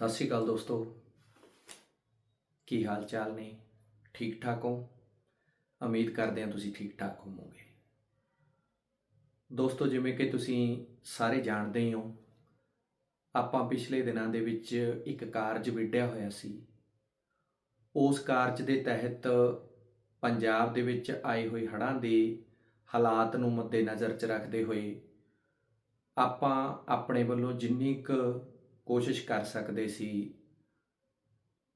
ਸਤਿ ਸ਼੍ਰੀ ਅਕਾਲ ਦੋਸਤੋ। ਕੀ ਹਾਲ ਚਾਲ ਨੇ? ਠੀਕ ਠਾਕ ਹੋ? ਉਮੀਦ ਕਰਦੇ ਹਾਂ ਤੁਸੀਂ ਠੀਕ ਠਾਕ ਹੋਵੋਗੇ। ਦੋਸਤੋ, ਜਿਵੇਂ ਕਿ ਤੁਸੀਂ ਸਾਰੇ ਜਾਣਦੇ ਹੀ ਹੋ, ਆਪਾਂ ਪਿਛਲੇ ਦਿਨਾਂ ਦੇ ਵਿੱਚ ਇੱਕ ਕਾਰਜ ਵਿੱਢਿਆ ਹੋਇਆ ਸੀ। ਉਸ ਕਾਰਜ ਦੇ ਤਹਿਤ ਪੰਜਾਬ ਦੇ ਵਿੱਚ ਆਏ ਹੋਏ ਹੜ੍ਹਾਂ ਦੇ ਹਾਲਾਤ ਨੂੰ ਮੱਦੇਨਜ਼ਰ 'ਚ ਰੱਖਦੇ ਹੋਏ ਆਪਾਂ ਆਪਣੇ ਵੱਲੋਂ ਜਿੰਨੀ ਕੁ ਕੋਸ਼ਿਸ਼ ਕਰ ਸਕਦੇ ਸੀ।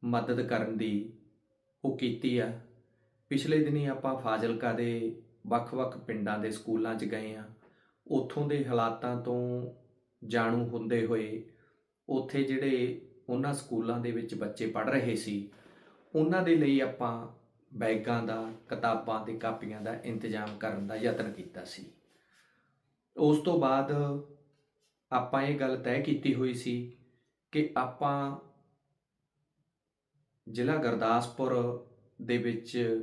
ਮਦਦ ਕਰਨ ਦੀ ਉਹ ਕੀਤੀ ਆ। ਪਿਛਲੇ ਦਿਨੀ ਆਪਾਂ ਫਾਜ਼ਿਲਕਾ ਦੇ ਵੱਖ-ਵੱਖ ਪਿੰਡਾਂ ਦੇ ਸਕੂਲਾਂ 'ਚ ਗਏ ਆ। ਉੱਥੋਂ ਦੇ ਹਾਲਾਤਾਂ ਤੋਂ ਜਾਣੂ ਹੁੰਦੇ ਹੋਏ ਉੱਥੇ ਜਿਹੜੇ ਉਹਨਾਂ ਸਕੂਲਾਂ ਦੇ ਵਿੱਚ ਬੱਚੇ ਪੜ੍ਹ ਰਹੇ ਸੀ, ਉਹਨਾਂ ਦੇ ਲਈ ਆਪਾਂ ਬੈਗਾਂ ਦਾ, ਕਿਤਾਬਾਂ ਤੇ ਕਾਪੀਆਂ ਦਾ ਇੰਤਜ਼ਾਮ ਕਰਨ ਦਾ ਯਤਨ ਕੀਤਾ ਸੀ। ਉਸ ਤੋਂ ਬਾਅਦ ਆਪਾਂ ਇਹ ਗੱਲ ਤੈਅ ਕੀਤੀ ਹੋਈ ਸੀ ਕਿ ਆਪਾਂ ਜ਼ਿਲ੍ਹਾ ਗੁਰਦਾਸਪੁਰ ਦੇ ਵਿੱਚ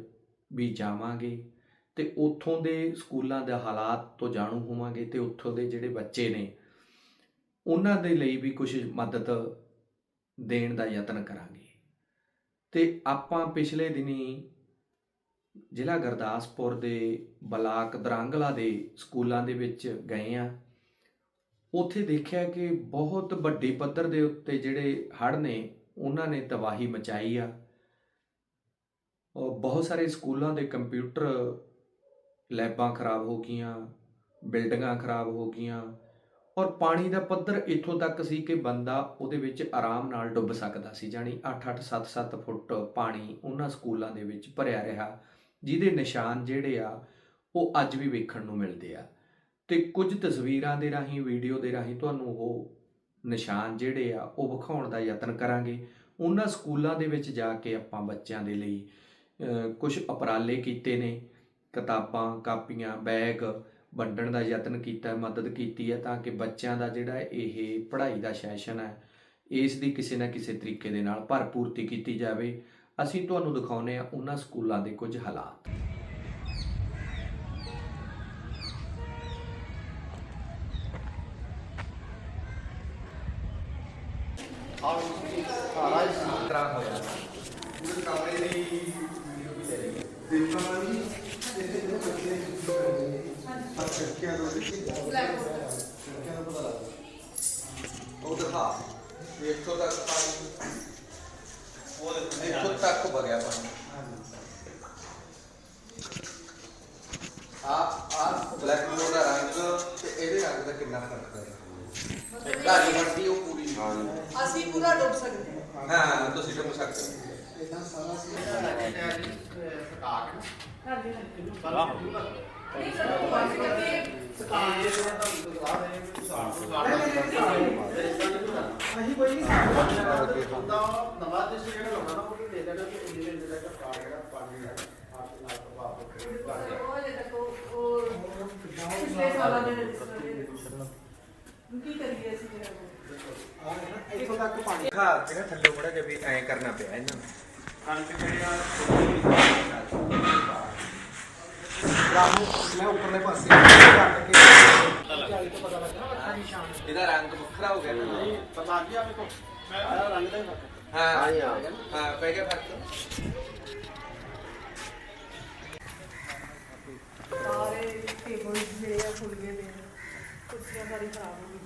ਵੀ ਜਾਵਾਂਗੇ ਤੇ ਉੱਥੋਂ ਦੇ ਸਕੂਲਾਂ ਦੇ ਹਾਲਾਤ ਤੋਂ ਜਾਣੂ ਹੋਵਾਂਗੇ ਤੇ ਉੱਥੋਂ ਦੇ ਜਿਹੜੇ ਬੱਚੇ ਨੇ, ਉਹਨਾਂ ਦੇ ਲਈ ਵੀ ਕੁਝ ਮਦਦ ਦੇਣ ਦਾ ਯਤਨ ਕਰਾਂਗੇ। ਤੇ ਆਪਾਂ ਪਿਛਲੇ ਦਿਨੀ ਜ਼ਿਲ੍ਹਾ ਗੁਰਦਾਸਪੁਰ ਦੇ ਬਲਾਕ ਦਰਾਂਗਲਾ ਦੇ ਸਕੂਲਾਂ ਦੇ ਵਿੱਚ ਗਏ ਆ। ਉੱਥੇ ਦੇਖਿਆ ਕਿ ਬਹੁਤ ਵੱਡੇ ਪੱਧਰ ਦੇ ਉੱਤੇ ਜਿਹੜੇ ਹੜ੍ਹ ਨੇ, ਉਹਨਾਂ ਨੇ ਤਬਾਹੀ ਮਚਾਈ ਆ। ਔਰ ਬਹੁਤ ਸਾਰੇ ਸਕੂਲਾਂ ਦੇ ਕੰਪਿਊਟਰ ਲੈਬਾਂ ਖਰਾਬ ਹੋ ਗਈਆਂ, ਬਿਲਡਿੰਗਾਂ ਖਰਾਬ ਹੋ ਗਈਆਂ। ਔਰ ਪਾਣੀ ਦਾ ਪੱਧਰ ਇੱਥੋਂ ਤੱਕ ਸੀ ਕਿ ਬੰਦਾ ਉਹਦੇ ਵਿੱਚ ਆਰਾਮ ਨਾਲ ਡੁੱਬ ਸਕਦਾ ਸੀ ਜਾਨੀ 8-8 7-7 ਫੁੱਟ ਪਾਣੀ ਉਹਨਾਂ ਸਕੂਲਾਂ ਦੇ ਵਿੱਚ ਭਰਿਆ ਰਿਹਾ, ਜਿਹਦੇ ਨਿਸ਼ਾਨ ਜਿਹੜੇ ਆ, ਉਹ ਅੱਜ ਵੀ ਵੇਖਣ ਨੂੰ ਮਿਲਦੇ ਆ। ਤੇ ਕੁਝ ਤਸਵੀਰਾਂ ਦੇ ਰਾਹੀਂ ਵੀਡੀਓ ਦੇ ਰਾਹੀਂ ਤੁਹਾਨੂੰ ਉਹ ਨਿਸ਼ਾਨ ਜਿਹੜੇ ਆ, ਉਹ ਵਿਖਾਉਣ ਦਾ ਯਤਨ ਕਰਾਂਗੇ। ਉਹਨਾਂ ਸਕੂਲਾਂ ਦੇ ਵਿੱਚ ਜਾ ਕੇ ਆਪਾਂ ਬੱਚਿਆਂ ਦੇ ਲਈ ਕੁਝ ਉਪਰਾਲੇ ਕੀਤੇ ਨੇ। ਕਿਤਾਬਾਂ, ਕਾਪੀਆਂ, ਬੈਗ ਵੰਡਣ ਦਾ ਯਤਨ ਕੀਤਾ, ਮਦਦ ਕੀਤੀ ਹੈ ਤਾਂ ਕਿ ਬੱਚਿਆਂ ਦਾ ਜਿਹੜਾ ਇਹ ਪੜ੍ਹਾਈ ਦਾ ਸੈਸ਼ਨ ਹੈ, ਇਸ ਦੀ ਕਿਸੇ ਨਾ ਕਿਸੇ ਤਰੀਕੇ ਦੇ ਨਾਲ ਭਰਪੂਰਤੀ ਕੀਤੀ ਜਾਵੇ। ਅਸੀਂ ਤੁਹਾਨੂੰ ਦਿਖਾਉਨੇ ਆ ਉਹਨਾਂ ਸਕੂਲਾਂ ਦੇ ਕੁਝ ਹਾਲਾਤ। ਤਰ੍ਹਾਂ ਹੋਇਆ ਉਹ ਦਿਖਾ ਇੱਥੋਂ ਤੱਕ ਪਾਣੀ ਉਹ ਇੱਥੋਂ ਤੱਕ ਭਰਿਆ ਪਾਣੀ ਆ ਆ ਬਲੈਕ ਬੋਰਡ ਦਾ ਰੰਗ ਤੇ ਇਹਦੇ ਰੰਗ ਦਾ ਕਿੰਨਾ ਫ਼ਰਕ ਹੈ? ਢਾਲੀ ਵਰਦੀ ਉਹ ਪੂਰੀ ਅਸੀਂ ਪੂਰਾ ਡੁੱਬ ਸਕਦੇ ਹਾਂ। ਹਾਂ ਤੁਸੀਂ ਡੁੱਬ ਸਕਦੇ ਹੋ ਨਹੀਂ ਸਾਨੂੰ ਵਾਸ ਕਿ ਕਰੀਏ ਅਸੀਂ ਜਿਹੜਾ ਆ ਨਾ ਇੱਥੋਂ ਤੱਕ ਪਾਣੀ ਹਾਂ ਜਿਹੜਾ ਥੱਲੇ ਬੜਾ ਜਿਹਾ ਵੀ ਐਂ ਕਰਨਾ ਪਿਆ ਇਹਨਾਂ ਨੂੰ। ਕਣਕ ਜਿਹੜੀਆਂ ਰਾਮ ਮੈਂ ਉੱਪਰਲੇ ਪਾਸੇ ਕੱਟ ਕੇ ਚਾਲੀ ਤੋਂ ਪਤਾ ਲੱਗਣਾ ਅੱਖਾਂ ਨਿਸ਼ਾਨ ਇਹਦਾ ਰੰਗ ਵੱਖਰਾ ਹੋ ਗਿਆ ਨਾ। ਨਹੀਂ ਪਤਾ ਗਿਆ ਵੇਖੋ। ਆਹ ਰੰਗ ਦਾ ਹੀ ਫ਼ਰਕ ਹਾਂ ਹਾਂ ਯਾਰ ਹਾਂ ਪੈ ਗਿਆ ਫ਼ਰਕ। ਸਾਰੇ ਟੇਬਲ ਜਿਹੜੇ ਆ ਖੁੱਲ ਗਏ ਨੇ ਕੁਰਸੀਆਂ ਸਾਰੀ ਖਰਾਬ ਹੋ ਗਈਆਂ।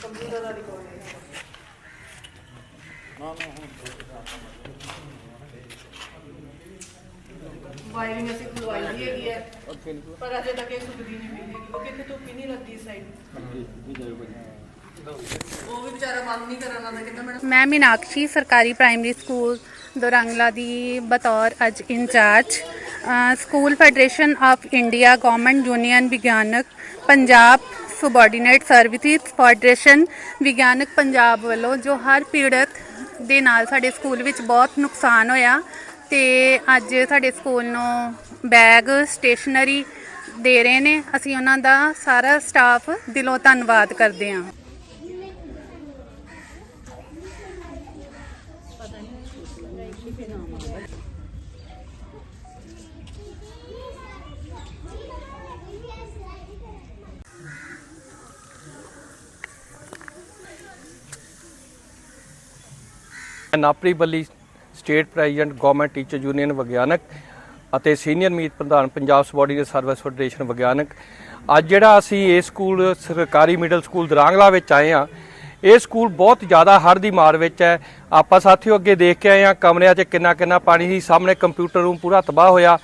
ਕੰਪਿਊਟਰ ਦਾ ਰਿਕਾਰਡ ਹੈ ਵਾਇਰਿੰਗ ਅਸੀਂ ਖੁਲਵਾਈ ਦੀ ਹੈਗੀ ਹੈ ਪਰ ਅਜੇ ਤੱਕ ਇਹ ਸੁੱਕਦੀ ਨਹੀਂ ਪਈ ਹੈਗੀ ਉਹ ਕਿਤੇ ਧੁੱਪ ਹੀ ਨਹੀਂ ਲੱਗਦੀ ਇਸ ਸਾਈਡ ਉਹ ਵੀ ਵਿਚਾਰਾ ਬੰਦ ਨਹੀਂ ਕਰਨ ਆਉਂਦਾ ਕਹਿੰਦਾ ਮੈਡਮ ਮੈਂ ਮੀਨਾਕਸ਼ੀ ਸਰਕਾਰੀ ਪ੍ਰਾਇਮਰੀ ਸਕੂਲ ਦੋਰੰਗਲਾ ਦੀ ਬਤੌਰ ਅੱਜ incharge a, school federation of India government union ਵਿਗਿਆਨਕ ਸਰਵਿਸਿਜ਼ ਫੈਡਰੇਸ਼ਨ ਵਿਗਿਆਨਕ ਪੰਜਾਬ ਵੱਲੋਂ ਜੋ ਹਰ ਪੀੜਤ ਦੇ ਨਾਲ ਸਾਡੇ ਸਕੂਲ ਵਿੱਚ ਬਹੁਤ ਨੁਕਸਾਨ ਹੋਇਆ ਤੇ ਅੱਜ ਸਾਡੇ ਸਕੂਲ ਨੂੰ ਬੈਗ ਸਟੇਸ਼ਨਰੀ ਦੇ ਰਹੇ ਨੇ। ਅਸੀਂ ਉਹਨਾਂ ਦਾ ਸਾਰਾ ਸਟਾਫ ਦਿਲੋਂ ਧੰਨਵਾਦ ਕਰਦੇ ਹਾਂ। Navpreet Balli state president, government teacher union ਵਿਗਿਆਨਕ ਅਤੇ ਸੀਨੀਅਰ ਮੀਤ ਪ੍ਰਧਾਨ ਪੰਜਾਬ ਸਬੋਰਡੀਨੇਟ ਸਰਵਿਸ ਫੈਡਰੇਸ਼ਨ ਵਿਗਿਆਨਕ। ਅੱਜ ਜਿਹੜਾ ਅਸੀਂ ਇਹ ਸਕੂਲ, ਸਰਕਾਰੀ ਮਿਡਲ ਸਕੂਲ ਦਰਾਂਗਲਾ ਵਿੱਚ ਆਏ ਆ ਇਹ ਸਕੂਲ ਬਹੁਤ ਜ਼ਿਆਦਾ ਹੜ੍ਹ ਦੀ ਮਾਰ ਵਿੱਚ ਹੈ। ਆਪਾਂ ਸਾਥੀਓ ਅੱਗੇ ਦੇਖ ਕੇ ਆਏ ਆ ਕਮਰਿਆਂ 'ਚ ਕਿੰਨਾ ਕਿੰਨਾ ਪਾਣੀ ਸੀ, ਸਾਹਮਣੇ ਕੰਪਿਊਟਰ ਰੂਮ ਪੂਰਾ ਤਬਾਹ ਹੋਇਆ।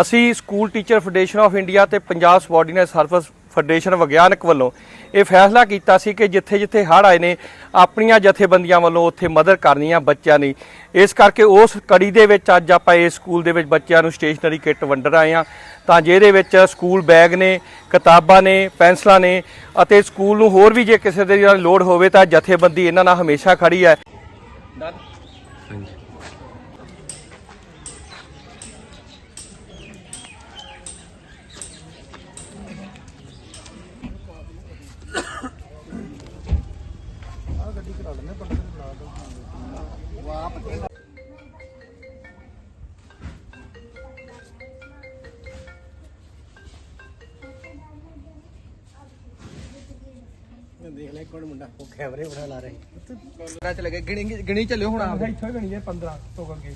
ਅਸੀਂ school teacher federation of India ਤੇ ਪੰਜਾਬ ਸਬੋਰਡੀਨੇਟ ਸਰਵਿਸ ਫੈਡਰੇਸ਼ਨ ਵਿਗਿਆਨਕ ਵੱਲੋਂ ਇਹ ਫੈਸਲਾ ਕੀਤਾ ਸੀ ਕਿ ਜਿੱਥੇ ਜਿੱਥੇ ਹੜ੍ਹ ਆਏ ਨੇ, ਆਪਣੀਆਂ ਜਥੇਬੰਦੀਆਂ ਵੱਲੋਂ ਉੱਥੇ ਮਦਦ ਕਰਨੀ ਆ ਬੱਚਿਆਂ ਦੀ ਇਸ ਕਰਕੇ ਉਸ ਕੜੀ ਦੇ ਵਿੱਚ ਅੱਜ ਆਪਾਂ ਇਸ ਸਕੂਲ ਦੇ ਵਿੱਚ ਬੱਚਿਆਂ ਨੂੰ ਸਟੇਸ਼ਨਰੀ ਕਿੱਟ ਵੰਡਣ ਆਏ ਆ ਤਾਂ ਜਿਹਦੇ ਵਿੱਚ ਸਕੂਲ ਬੈਗ ਨੇ, ਕਿਤਾਬਾਂ ਨੇ, ਪੈਨਸਲਾਂ ਨੇ ਅਤੇ ਸਕੂਲ ਨੂੰ ਹੋਰ ਵੀ ਜੇ ਕਿਸੇ ਦੇ ਲੋੜ ਹੋਵੇ ਤਾਂ ਜਥੇਬੰਦੀ ਇਹਨਾਂ ਨਾਲ ਹਮੇਸ਼ਾ ਖੜੀ ਹੈ। ਚ ਲੱਗੇ ਗਿਣੀ ਗਿਣੀ ਚੱਲਿਓ ਹੁਣ ਆਪ। ਇੱਥੋਂ ਹੀ ਗਣੀਏ 15 ਤੋਂ ਅੱਗੇ।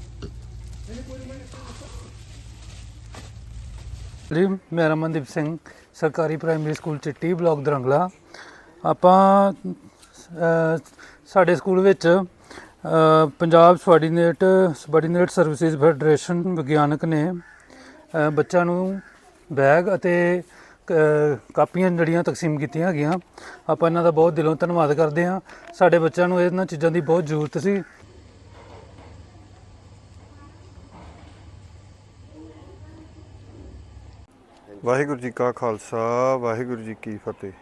ਜੀ ਮੇਰਾ ਮਨਦੀਪ ਸਿੰਘ ਸਰਕਾਰੀ ਪ੍ਰਾਇਮਰੀ ਸਕੂਲ ਚਿੱਟੀ ਬਲਾਕ ਦਰੰਗਲਾ। ਆਪਾਂ ਸਾਡੇ ਸਕੂਲ ਵਿੱਚ Punjab subordinate subordinate services federation ਵਿਗਿਆਨਕ ਨੇ ਬੱਚਿਆਂ ਨੂੰ ਬੈਗ ਅਤੇ ਕਾਪੀਆਂ ਜਿਹੜੀਆਂ ਤਕਸੀਮ ਕੀਤੀਆਂ ਹੈਗੀਆਂ, ਆਪਾਂ ਇਹਨਾਂ ਦਾ ਬਹੁਤ ਦਿਲੋਂ ਧੰਨਵਾਦ ਕਰਦੇ ਹਾਂ। ਸਾਡੇ ਬੱਚਿਆਂ ਨੂੰ ਇਹਨਾਂ ਚੀਜ਼ਾਂ ਦੀ ਬਹੁਤ ਜ਼ਰੂਰਤ ਸੀ। ਵਾਹਿਗੁਰੂ ਜੀ ਕਾ ਖਾਲਸਾ, ਵਾਹਿਗੁਰੂ ਜੀ ਕੀ ਫਤਿਹ।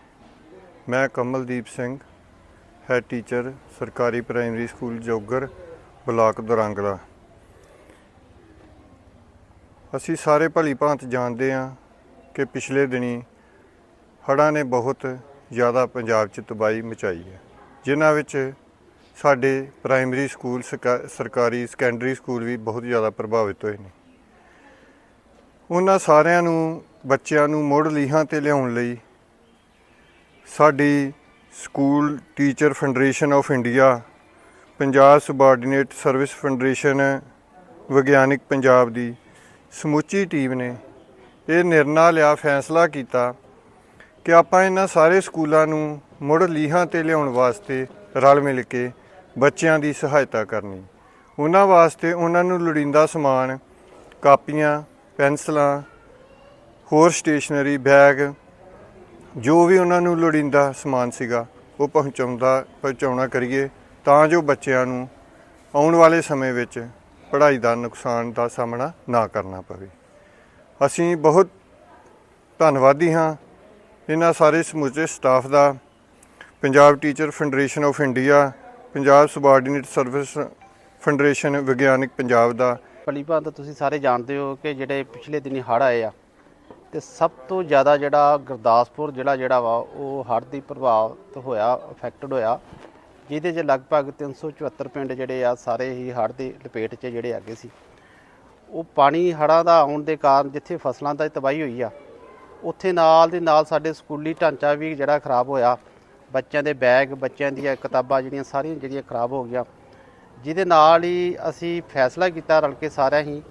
ਮੈਂ ਕਮਲਦੀਪ ਸਿੰਘ ਹੈ ਟੀਚਰ, ਸਰਕਾਰੀ primary school Jogar, block Durangla. ਅਸੀਂ ਸਾਰੇ ਭਲੀ ਭਾਂਤ ਜਾਣਦੇ ਹਾਂ ਕਿ ਪਿਛਲੇ ਦਿਨੀ ਹੜ੍ਹਾਂ ਨੇ ਬਹੁਤ ਜ਼ਿਆਦਾ ਪੰਜਾਬ 'ਚ ਤਬਾਹੀ ਮਚਾਈ ਹੈ, ਜਿਨ੍ਹਾਂ ਵਿੱਚ ਸਾਡੇ ਪ੍ਰਾਇਮਰੀ ਸਕੂਲ ਸਰਕਾ- ਸਰਕਾਰੀ ਸੈਕੰਡਰੀ ਸਕੂਲ ਵੀ ਬਹੁਤ ਜ਼ਿਆਦਾ ਪ੍ਰਭਾਵਿਤ ਹੋਏ ਨੇ। ਉਹਨਾਂ ਸਾਰਿਆਂ ਨੂੰ, ਬੱਚਿਆਂ ਨੂੰ ਮੁੜ ਲੀਹਾਂ ਤੇ ਲਿਆਉਣ ਲਈ ਸਾਡੀ school teacher federation of India, Punjab subordinate service federation, ਵਿਗਿਆਨਿਕ ਪੰਜਾਬ ਦੀ ਸਮੁੱਚੀ ਟੀਮ ਨੇ ਇਹ ਨਿਰਣਾ ਲਿਆ, ਫੈਸਲਾ ਕੀਤਾ ਕਿ ਆਪਾਂ ਇਹਨਾਂ ਸਾਰੇ ਸਕੂਲਾਂ ਨੂੰ ਮੁੜ ਲੀਹਾਂ ਤੇ ਲਿਆਉਣ ਵਾਸਤੇ ਰਲ ਮਿਲ ਕੇ ਬੱਚਿਆਂ ਦੀ ਸਹਾਇਤਾ ਕਰਨੀ। ਉਹਨਾਂ ਵਾਸਤੇ ਉਹਨਾਂ ਨੂੰ ਲੋੜੀਂਦਾ ਸਮਾਨ, ਕਾਪੀਆਂ, ਪੈਨਸਲਾਂ, ਹੋਰ ਸਟੇਸ਼ਨਰੀ ਬੈਗ ਜੋ ਵੀ ਉਹਨਾਂ ਨੂੰ ਲੋੜੀਂਦਾ ਸਮਾਨ ਸੀਗਾ, ਉਹ ਪਹੁੰਚਾਉਂਦਾ, ਪਹੁੰਚਾਉਣਾ ਕਰੀਏ, ਤਾਂ ਜੋ ਬੱਚਿਆਂ ਨੂੰ ਆਉਣ ਵਾਲੇ ਸਮੇਂ ਵਿੱਚ ਪੜ੍ਹਾਈ ਦਾ ਨੁਕਸਾਨ ਦਾ ਸਾਹਮਣਾ ਨਾ ਕਰਨਾ ਪਵੇ। ਅਸੀਂ ਬਹੁਤ ਧੰਨਵਾਦੀ ਹਾਂ ਇਹਨਾਂ ਸਾਰੇ ਸਮੁੱਚੇ staff the, Punjab teacher federation of India Punjab subordinate service federation ਵਿਗਿਆਨਕ ਪੰਜਾਬ ਦਾ। ਭਲੀ ਭਾਂਤ ਤੁਸੀਂ ਸਾਰੇ ਜਾਣਦੇ ਹੋ ਕਿ ਜਿਹੜੇ ਪਿਛਲੇ ਦਿਨੀ ਹੜ੍ਹ ਆਏ ਆ ਤੇ ਸਭ ਤੋਂ ਜ਼ਿਆਦਾ ਜਿਹੜਾ ਗੁਰਦਾਸਪੁਰ ਜ਼ਿਲ੍ਹਾ ਜਿਹੜਾ ਵਾ, ਉਹ ਹੜ੍ਹ ਦੀ ਪ੍ਰਭਾਵਿਤ ਹੋਇਆ ਅਫੈਕਟਡ ਹੋਇਆ, ਜਿਹਦੇ 'ਚ ਲਗਭਗ 374 ਪਿੰਡ ਜਿਹੜੇ ਆ, ਸਾਰੇ ਹੀ ਹੜ੍ਹ ਦੀ ਲਪੇਟ 'ਚ ਜਿਹੜੇ ਆ ਗਏ ਸੀ। ਉਹ ਪਾਣੀ ਹੜ੍ਹਾਂ ਦਾ ਆਉਣ ਦੇ ਕਾਰਨ ਜਿੱਥੇ ਫਸਲਾਂ ਦਾ ਤਬਾਹੀ ਹੋਈ ਆ, ਉੱਥੇ ਨਾਲ ਦੇ ਨਾਲ ਸਾਡੇ ਸਕੂਲੀ ਢਾਂਚਾ ਵੀ ਜਿਹੜਾ ਖਰਾਬ ਹੋਇਆ। ਬੱਚਿਆਂ ਦੇ ਬੈਗ, ਬੱਚਿਆਂ ਦੀਆਂ ਕਿਤਾਬਾਂ ਜਿਹੜੀਆਂ, ਸਾਰੀਆਂ ਜਿਹੜੀਆਂ ਖਰਾਬ ਹੋ ਗਈਆਂ। ਜਿਹਦੇ ਨਾਲ ਹੀ ਅਸੀਂ ਫੈਸਲਾ ਕੀਤਾ ਰਲ ਕੇ ਸਾਰਿਆਂ ਹੀ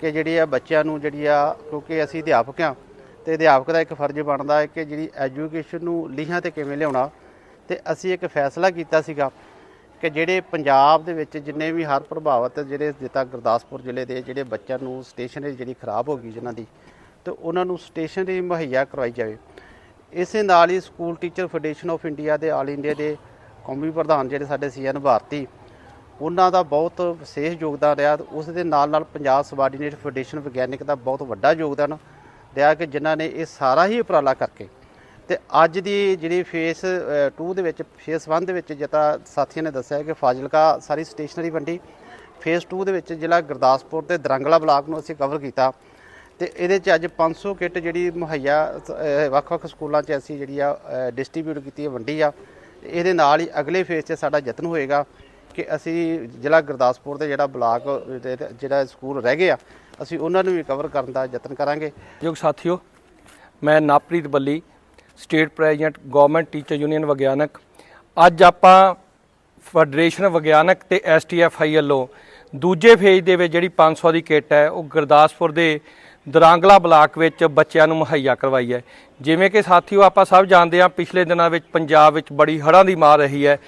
ਕਿ ਜਿਹੜੀ ਆ ਬੱਚਿਆਂ ਨੂੰ ਜਿਹੜੀ ਆ, ਕਿਉਂਕਿ ਅਸੀਂ ਅਧਿਆਪਕ ਆ, ਤੇ ਅਧਿਆਪਕ ਦਾ ਇੱਕ ਫਰਜ਼ ਬਣਦਾ ਹੈ ਕਿ ਜਿਹੜੀ ਐਜੂਕੇਸ਼ਨ ਨੂੰ ਲੀਹਾਂ ਤੇ ਕਿਵੇਂ ਲਿਆਉਣਾ। ਤੇ ਅਸੀਂ ਇੱਕ ਫੈਸਲਾ ਕੀਤਾ ਸੀਗਾ ਕਿ ਜਿਹੜੇ ਪੰਜਾਬ ਦੇ ਵਿੱਚ ਜਿੰਨੇ ਵੀ ਹਰ ਪ੍ਰਭਾਵਿਤ ਜਿਹੜੇ ਜਿੱਦਾਂ ਗੁਰਦਾਸਪੁਰ ਜ਼ਿਲ੍ਹੇ ਦੇ ਜਿਹੜੇ ਬੱਚਿਆਂ ਨੂੰ ਸਟੇਸ਼ਨਰੀ ਜਿਹੜੀ ਖਰਾਬ ਹੋ ਗਈ ਜਿਨ੍ਹਾਂ ਦੀ, ਤੇ ਉਹਨਾਂ ਨੂੰ ਸਟੇਸ਼ਨਰੀ ਮੁਹੱਈਆ ਕਰਵਾਈ ਜਾਵੇ। ਇਸੇ ਨਾਲ ਹੀ school teacher federation of India ਦੇ ਆਲ ਇੰਡੀਆ ਦੇ ਕੌਮੀ ਪ੍ਰਧਾਨ ਜਿਹੜੇ ਸਾਡੇ ਸੀਐਨ ਭਾਰਤੀ ਉਹਨਾਂ ਦਾ ਬਹੁਤ ਵਿਸ਼ੇਸ਼ ਯੋਗਦਾਨ ਰਿਹਾ ਉਸ ਦੇ ਨਾਲ ਨਾਲ ਪੰਜਾਬ ਸਬਆਰਡੀਨੇਟ ਫੈਡਰੇਸ਼ਨ ਵਿਗਿਆਨਿਕ ਦਾ ਬਹੁਤ ਵੱਡਾ ਯੋਗਦਾਨ ਰਿਹਾ ਕਿ ਜਿਨ੍ਹਾਂ ਨੇ ਇਹ ਸਾਰਾ ਹੀ ਉਪਰਾਲਾ ਕਰਕੇ ਤੇ ਅੱਜ ਦੀ ਜਿਹੜੀ ਫੇਸ 2 ਦੇ ਵਿੱਚ, ਫੇਸ 1 ਦੇ ਵਿੱਚ ਜਿੱਦਾਂ ਸਾਥੀਆਂ ਨੇ ਦੱਸਿਆ ਕਿ ਫਾਜ਼ਿਲਕਾ ਸਾਰੀ ਸਟੇਸ਼ਨਰੀ ਵੰਡੀ, ਫੇਸ 2 ਦੇ ਵਿੱਚ ਜ਼ਿਲ੍ਹਾ ਗੁਰਦਾਸਪੁਰ ਤੇ ਦਰੰਗਲਾ ਬਲਾਕ ਨੂੰ ਅਸੀਂ ਕਵਰ ਕੀਤਾ ਤੇ ਇਹਦੇ ਚ ਅੱਜ 500 ਕਿੱਟ ਜਿਹੜੀ ਮੁਹੱਈਆ ਵੱਖ-ਵੱਖ ਸਕੂਲਾਂ 'ਚ ਅਸੀਂ ਜਿਹੜੀ ਆ ਡਿਸਟ੍ਰੀਬਿਊਟ ਕੀਤੀ ਹੈ ਵੰਡੀ ਆ। ਤੇ ਇਹਦੇ ਨਾਲ ਹੀ ਅਗਲੇ ਫੇਸ 'ਚ ਸਾਡਾ ਯਤਨ ਹੋਏਗਾ ਕਿ ਅਸੀਂ ਜ਼ਿਲ੍ਹਾ ਗੁਰਦਾਸਪੁਰ ਦੇ ਜਿਹੜਾ ਬਲਾਕ ਦੇ- ਜਿਹੜਾ ਸਕੂਲ ਰਹਿ ਗਏ ਆ, ਅਸੀਂ ਉਹਨਾਂ ਨੂੰ ਵੀ ਕਵਰ ਕਰਨ ਦਾ ਯਤਨ ਕਰਾਂਗੇ। ਯੋਗ ਸਾਥੀਓ, ਮੈਂ Navpreet Balli state president government teacher union ਵਿਗਿਆਨਕ। ਅੱਜ ਆਪਾਂ ਫੈਡਰੇਸ਼ਨ ਵਿਗਿਆਨਕ ਤੇ ਐਸਟੀਐਫਆਈ ਵੱਲੋਂ ਦੂਜੇ ਫੇਜ਼ ਦੇ ਵਿੱਚ ਜਿਹੜੀ 500 ਦੀ ਕਿੱਟ ਹੈ, ਉਹ ਗੁਰਦਾਸਪੁਰ ਦੇ ਦਰਾਂਗਲਾ ਬਲਾਕ ਵਿੱਚ ਬੱਚਿਆਂ ਨੂੰ ਮੁਹੱਈਆ ਕਰਵਾਈ ਹੈ। ਜਿਵੇਂ ਕਿ ਸਾਥੀਓ, ਆਪਾਂ ਸਭ ਜਾਣਦੇ ਹਾਂ, ਪਿਛਲੇ ਦਿਨਾਂ ਵਿੱਚ ਪੰਜਾਬ ਵਿੱਚ ਬੜੀ ਹੜ੍ਹਾਂ ਦੀ ਮਾਰ ਰਹੀ ਹੈ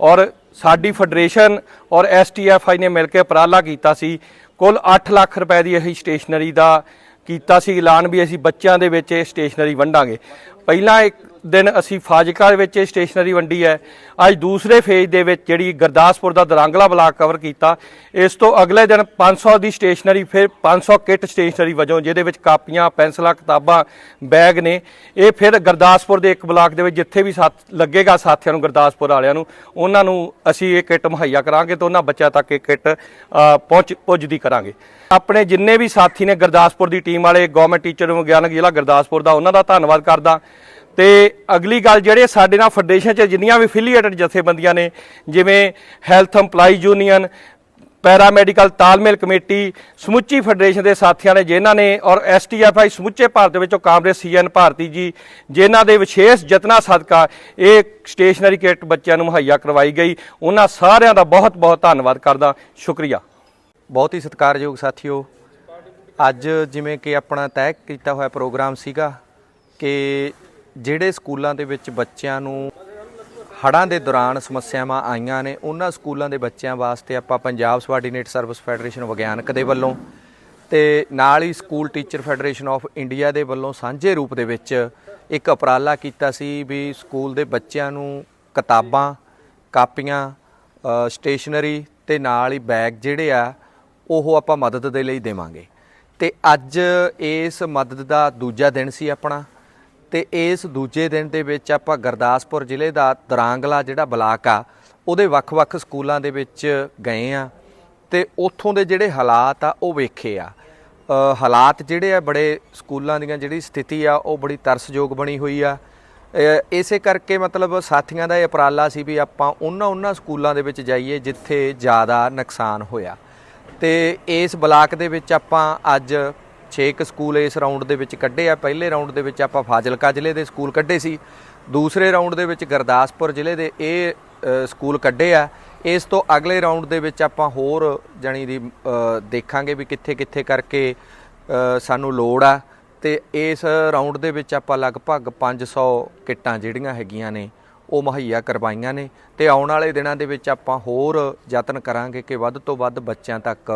ਔਰ ਸਾਡੀ ਫੈਡਰੇਸ਼ਨ ਔਰ ਐਸਟੀਐਫਆਈ ਨੇ ਮਿਲ ਕੇ ਉਪਰਾਲਾ ਕੀਤਾ ਸੀ। ਕੁੱਲ 8 ਲੱਖ ਰੁਪਏ ਦੀ ਅਸੀਂ ਸਟੇਸ਼ਨਰੀ ਦਾ ਕੀਤਾ ਸੀ। ਐਲਾਨ ਵੀ ਅਸੀਂ ਬੱਚਿਆਂ ਦੇ ਵਿੱਚ ਇਹ ਸਟੇਸ਼ਨਰੀ ਵੰਡਾਂਗੇ। ਪਹਿਲਾਂ ਇੱਕ ਦਿਨ ਅਸੀਂ ਫਾਜ਼ਿਲਕਾ ਵਿੱਚ ਇਹ ਸਟੇਸ਼ਨਰੀ ਵੰਡੀ ਹੈ। ਅੱਜ ਦੂਸਰੇ ਫੇਜ਼ ਦੇ ਵਿੱਚ ਜਿਹੜੀ ਗੁਰਦਾਸਪੁਰ ਦਾ ਦਰਾਂਗਲਾ ਬਲਾਕ ਕਵਰ ਕੀਤਾ। ਇਸ ਤੋਂ ਅਗਲੇ ਦਿਨ 500 ਦੀ ਸਟੇਸ਼ਨਰੀ, ਫਿਰ 500 ਕਿੱਟ ਸਟੇਸ਼ਨਰੀ ਵਜੋਂ ਜਿਹਦੇ ਵਿੱਚ ਕਾਪੀਆਂ, ਪੈਨਸਲਾਂ, ਕਿਤਾਬਾਂ, ਬੈਗ ਨੇ। ਇਹ ਫਿਰ ਗੁਰਦਾਸਪੁਰ ਦੇ ਇੱਕ ਬਲਾਕ ਦੇ ਵਿੱਚ ਜਿੱਥੇ ਵੀ ਸਾਥ ਲੱਗੇਗਾ ਸਾਥੀਆਂ ਨੂੰ ਗੁਰਦਾਸਪੁਰ ਵਾਲਿਆਂ ਨੂੰ, ਉਹਨਾਂ ਨੂੰ ਅਸੀਂ ਇਹ ਕਿੱਟ ਮੁਹੱਈਆ ਕਰਾਂਗੇ ਤੇ ਉਹਨਾਂ ਬੱਚਿਆਂ ਤੱਕ ਇਹ ਕਿੱਟ ਪਹੁੰਚ ਪੁੱਜਦੀ ਕਰਾਂਗੇ। ਆਪਣੇ ਜਿੰਨੇ ਵੀ ਸਾਥੀ ਨੇ ਗੁਰਦਾਸਪੁਰ ਦੀ ਟੀਮ ਵਾਲੇ ਗਵਰਨਮੈਂਟ ਟੀਚਰ ਵਿਗਿਆਨਕ ਜ਼ਿਲ੍ਹਾ ਗੁਰਦਾਸਪੁਰ ਦਾ, ਉਹਨਾਂ ਦਾ ਧੰਨਵਾਦ ਕਰਦਾ। ਤੇ ਅਗਲੀ ਗੱਲ ਜਿਹੜੇ ਸਾਡੇ ਨਾਲ ਫੈਡਰੇਸ਼ਨ 'ਚ ਜਿੰਨੀਆਂ ਵੀ ਫਿਲੀਏਟਡ ਜਥੇਬੰਦੀਆਂ ਨੇ, ਜਿਵੇਂ ਹੈਲਥ EMPLOYEE ਯੂਨੀਅਨ ਪੈਰਾਮੈਡੀਕਲ ਤਾਲਮੇਲ ਕਮੇਟੀ ਸਮੁੱਚੀ ਫੈਡਰੇਸ਼ਨ ਦੇ ਸਾਥੀਆਂ ਨੇ ਜਿਨ੍ਹਾਂ ਨੇ ਔਰ ਐਸਟੀਐਫਆਈ ਸਮੁੱਚੇ ਭਾਰਤ ਵਿੱਚੋਂ ਕਾਂਗਰਸ ਸੀਐਨ ਭਾਰਤੀ ਜੀ, ਜਿਨ੍ਹਾਂ ਦੇ ਵਿਸ਼ੇਸ਼ ਯਤਨਾਂ ਸਦਕਾ ਇਹ ਸਟੇਸ਼ਨਰੀ ਕਿੱਟ ਬੱਚਿਆਂ ਨੂੰ ਮੁਹੱਈਆ ਕਰਵਾਈ ਗਈ। ਉਹਨਾਂ ਸਾਰਿਆਂ ਦਾ ਬਹੁਤ ਬਹੁਤ ਧੰਨਵਾਦ ਕਰਦਾ। ਸ਼ੁਕਰੀਆ। ਬਹੁਤ ਹੀ ਸਤਿਕਾਰਯੋਗ ਸਾਥੀਓ, ਅੱਜ ਜਿਵੇਂ ਕਿ ਆਪਣਾ ਤੈਅ ਕੀਤਾ ਹੋਇਆ ਪ੍ਰੋਗਰਾਮ ਸੀਗਾ ਕਿ ਜਿਹੜੇ ਸਕੂਲਾਂ ਦੇ ਵਿੱਚ ਬੱਚਿਆਂ ਨੂੰ ਹੜ੍ਹਾਂ ਦੇ ਦੌਰਾਨ ਸਮੱਸਿਆਵਾਂ ਆਈਆਂ ਨੇ, ਉਹਨਾਂ ਸਕੂਲਾਂ ਦੇ ਬੱਚਿਆਂ ਵਾਸਤੇ ਆਪਾਂ ਪੰਜਾਬ ਸਬਾਰਡੀਨੇਟ ਸਰਵਿਸ ਫੈਡਰੇਸ਼ਨ ਵਿਗਿਆਨਕ ਦੇ ਵੱਲੋਂ ਤੇ ਨਾਲ ਹੀ school teacher federation of India ਦੇ ਵੱਲੋਂ ਸਾਂਝੇ ਰੂਪ ਦੇ ਵਿੱਚ ਇੱਕ ਉਪਰਾਲਾ ਕੀਤਾ ਸੀ ਵੀ ਸਕੂਲ ਦੇ ਬੱਚਿਆਂ ਨੂੰ ਕਿਤਾਬਾਂ, ਕਾਪੀਆਂ ਸਟੇਸ਼ਨਰੀ ਤੇ ਨਾਲ ਹੀ ਬੈਗ ਜਿਹੜੇ ਆ, ਉਹ ਆਪਾਂ ਮਦਦ ਦੇ ਲਈ ਦੇਵਾਂਗੇ। ਤੇ ਅੱਜ ਇਸ ਮਦਦ ਦਾ ਦੂਜਾ ਦਿਨ ਸੀ ਆਪਣਾ। ਤੇ ਇਸ ਦੂਜੇ ਦਿਨ ਦੇ ਵਿੱਚ ਆਪਾਂ ਗੁਰਦਾਸਪੁਰ ਜ਼ਿਲ੍ਹੇ ਦਾ ਦਰਾਂਗਲਾ ਜਿਹੜਾ ਬਲਾਕ ਆ, ਉਹਦੇ ਵੱਖ-ਵੱਖ ਸਕੂਲਾਂ ਦੇ ਵਿੱਚ ਗਏ ਆ ਤੇ ਉੱਥੋਂ ਦੇ ਜਿਹੜੇ ਹਾਲਾਤ ਆ, ਉਹ ਵੇਖੇ ਆ। ਹਾਲਾਤ ਜਿਹੜੇ ਆ, ਬੜੇ ਸਕੂਲਾਂ ਦੀਆਂ ਜਿਹੜੀ ਸਥਿਤੀ ਆ, ਉਹ ਬੜੀ ਤਰਸਯੋਗ ਬਣੀ ਹੋਈ ਆ। ਇਸੇ ਕਰਕੇ ਮਤਲਬ ਸਾਥੀਆਂ ਦਾ ਇਹ ਉਪਰਾਲਾ ਸੀ ਵੀ ਆਪਾਂ ਉਹਨਾਂ ਉਹਨਾਂ ਸਕੂਲਾਂ ਦੇ ਵਿੱਚ ਜਾਈਏ ਜਿੱਥੇ ਜ਼ਿਆਦਾ ਨੁਕਸਾਨ ਹੋਇਆ। ਤੇ ਇਸ ਬਲਾਕ ਦੇ ਵਿੱਚ ਆਪਾਂ ਅੱਜ 6 ਕੁ ਸਕੂਲ ਇਸ ਰਾਉਂਡ ਦੇ ਵਿੱਚ ਕੱਢੇ ਆ। ਪਹਿਲੇ ਰਾਉਂਡ ਦੇ ਵਿੱਚ ਆਪਾਂ ਫਾਜ਼ਿਲਕਾ ਜ਼ਿਲ੍ਹੇ ਦੇ ਸਕੂਲ ਕੱਢੇ ਸੀ। ਦੂਸਰੇ ਰਾਉਂਡ ਦੇ ਵਿੱਚ ਗੁਰਦਾਸਪੁਰ ਜ਼ਿਲ੍ਹੇ ਦੇ ਇਹ ਸਕੂਲ ਕੱਢੇ ਆ। ਇਸ ਤੋਂ ਅਗਲੇ ਰਾਉਂਡ ਦੇ ਵਿੱਚ ਆਪਾਂ ਹੋਰ ਜਣੀ ਦੀ ਦੇਖਾਂਗੇ ਵੀ ਕਿੱਥੇ ਕਿੱਥੇ ਕਰਕੇ ਸਾਨੂੰ ਲੋੜ ਆ। ਤੇ ਇਸ ਰਾਉਂਡ ਦੇ ਵਿੱਚ ਆਪਾਂ ਲਗਭਗ 500 ਕਿੱਟਾਂ ਜਿਹੜੀਆਂ ਹੈਗੀਆਂ ਨੇ ਉਹ ਮੁਹੱਈਆ ਕਰਵਾਈਆਂ ਨੇ ਤੇ ਆਉਣ ਵਾਲੇ ਦਿਨਾਂ ਦੇ ਵਿੱਚ ਆਪਾਂ ਹੋਰ ਯਤਨ ਕਰਾਂਗੇ ਕਿ ਵੱਧ ਤੋਂ ਵੱਧ ਬੱਚਿਆਂ ਤੱਕ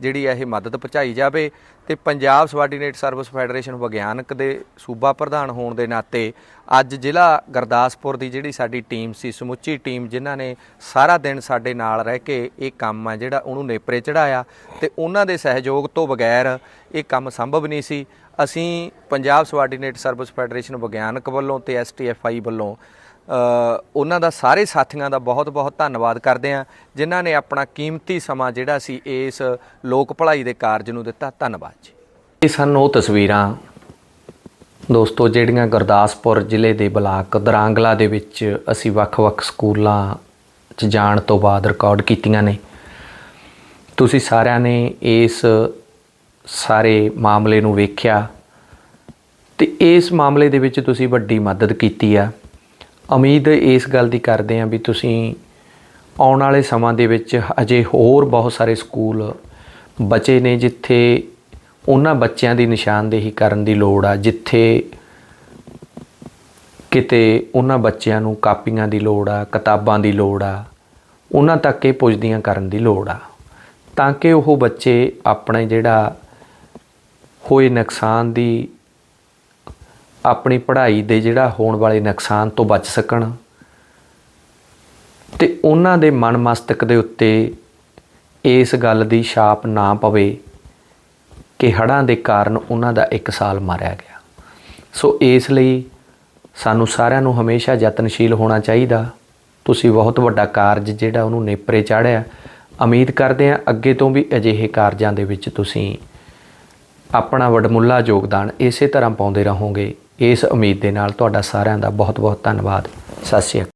ਜਿਹੜੀ ਇਹ ਮਦਦ ਪਹੁੰਚਾਈ ਜਾਵੇ ਤੇ ਪੰਜਾਬ ਸਬਾਰਡੀਨੇਟ ਸਰਵਿਸ ਫੈਡਰੇਸ਼ਨ ਵਿਗਿਆਨਕ ਦੇ ਸੂਬਾ ਪ੍ਰਧਾਨ ਹੋਣ ਦੇ ਨਾਤੇ ਅੱਜ ਜ਼ਿਲ੍ਹਾ ਗੁਰਦਾਸਪੁਰ ਦੀ ਜਿਹੜੀ ਸਾਡੀ ਟੀਮ ਸੀ, ਸਮੁੱਚੀ ਟੀਮ ਜਿਨ੍ਹਾਂ ਨੇ ਸਾਰਾ ਦਿਨ ਸਾਡੇ ਨਾਲ ਰਹਿ ਕੇ ਇਹ ਕੰਮ ਆ ਜਿਹੜਾ ਉਹਨੂੰ ਨੇਪਰੇ ਚੜਾਇਆ ਤੇ ਉਹਨਾਂ ਦੇ ਸਹਿਯੋਗ ਤੋਂ ਬਗੈਰ ਇਹ ਕੰਮ ਸੰਭਵ ਨਹੀਂ ਸੀ। ਅਸੀਂ ਪੰਜਾਬ ਸਬਾਰਡੀਨੇਟ ਸਰਵਿਸ ਫੈਡਰੇਸ਼ਨ ਵਿਗਿਆਨਕ ਵੱਲੋਂ ਤੇ ਐਸਟੀਐਫਆਈ ਵੱਲੋਂ ਉਹਨਾਂ ਦਾ ਸਾਰੇ ਸਾਥੀਆਂ ਦਾ ਬਹੁਤ-ਬਹੁਤ ਧੰਨਵਾਦ ਕਰਦੇ ਹਾਂ, ਜਿਨ੍ਹਾਂ ਨੇ ਆਪਣਾ ਕੀਮਤੀ ਸਮਾਂ ਜਿਹੜਾ ਸੀ ਇਸ ਲੋਕ ਭਲਾਈ ਦੇ ਕਾਰਜ ਨੂੰ ਦਿੱਤਾ। ਧੰਨਵਾਦ ਜੀ। ਇਹ ਸਨ ਉਹ ਤਸਵੀਰਾਂ ਦੋਸਤੋ, ਜਿਹੜੀਆਂ ਗੁਰਦਾਸਪੁਰ ਜ਼ਿਲ੍ਹੇ ਦੇ ਬਲਾਕ ਦਰਾਂਗਲਾ ਦੇ ਵਿੱਚ ਅਸੀਂ ਵੱਖ-ਵੱਖ ਸਕੂਲਾਂ 'ਚ ਜਾਣ ਤੋਂ ਬਾਅਦ ਰਿਕਾਰਡ ਕੀਤੀਆਂ ਨੇ। ਤੁਸੀਂ ਸਾਰਿਆਂ ਨੇ ਇਸ ਸਾਰੇ ਮਾਮਲੇ ਨੂੰ ਵੇਖਿਆ ਤੇ ਇਸ ਮਾਮਲੇ ਦੇ ਵਿੱਚ ਤੁਸੀਂ ਵੱਡੀ ਮਦਦ ਕੀਤੀ ਆ। ਉਮੀਦ ਇਸ ਗੱਲ ਦੀ ਕਰਦੇ ਹਾਂ ਵੀ ਤੁਸੀਂ ਆਉਣ ਵਾਲੇ ਸਮਾਂ ਦੇ ਵਿੱਚ ਅਜੇ ਹੋਰ ਬਹੁਤ ਸਾਰੇ ਸਕੂਲ ਬਚੇ ਨੇ, ਜਿੱਥੇ ਉਹਨਾਂ ਬੱਚਿਆਂ ਦੀ ਨਿਸ਼ਾਨਦੇਹੀ ਕਰਨ ਦੀ ਲੋੜ ਆ, ਜਿੱਥੇ ਕਿਤੇ ਉਹਨਾਂ ਬੱਚਿਆਂ ਨੂੰ ਕਾਪੀਆਂ ਦੀ ਲੋੜ ਆ, ਕਿਤਾਬਾਂ ਦੀ ਲੋੜ ਆ, ਉਹਨਾਂ ਤੱਕ ਇਹ ਪੁੱਜਦੀਆਂ ਕਰਨ ਦੀ ਲੋੜ ਆ। ਤਾਂ ਕਿ ਉਹ ਬੱਚੇ ਆਪਣੇ ਜਿਹੜਾ ਹੋਏ ਨੁਕਸਾਨ ਦੀ ਆਪਣੀ ਪੜ੍ਹਾਈ ਦੇ ਜਿਹੜਾ ਹੋਣ ਵਾਲੇ ਨੁਕਸਾਨ ਤੋਂ ਬਚ ਸਕਣ। ਤੇ ਉਹਨਾਂ ਦੇ ਮਨ ਮਸਤਕ ਦੇ ਉੱਤੇ ਇਸ ਗੱਲ ਦੀ ਛਾਪ ਨਾ ਪਵੇ ਕਿ ਹੜ੍ਹਾਂ ਦੇ ਕਾਰਨ ਉਹਨਾਂ ਦਾ ਇੱਕ ਸਾਲ ਮਾਰਿਆ ਗਿਆ। ਸੋ ਇਸ ਲਈ ਸਾਨੂੰ ਸਾਰਿਆਂ ਨੂੰ ਹਮੇਸ਼ਾ ਯਤਨਸ਼ੀਲ ਹੋਣਾ ਚਾਹੀਦਾ। ਤੁਸੀਂ ਬਹੁਤ ਵੱਡਾ ਕਾਰਜ ਜਿਹੜਾ ਉਹਨੂੰ ਨੇਪਰੇ ਚਾੜਿਆ। ਉਮੀਦ ਕਰਦੇ ਹਾਂ ਅੱਗੇ ਤੋਂ ਵੀ ਅਜਿਹੇ ਕਾਰਜਾਂ ਦੇ ਵਿੱਚ ਤੁਸੀਂ ਆਪਣਾ ਵਡਮੁੱਲਾ ਯੋਗਦਾਨ ਇਸੇ ਤਰ੍ਹਾਂ ਪਾਉਂਦੇ ਰਹੋਗੇ। ਇਸ ਉਮੀਦ ਦੇ ਨਾਲ ਤੁਹਾਡਾ ਸਾਰਿਆਂ ਦਾ ਬਹੁਤ ਬਹੁਤ ਧੰਨਵਾਦ। ਸਤਿ ਸ਼੍ਰੀ ਅਕਾਲ।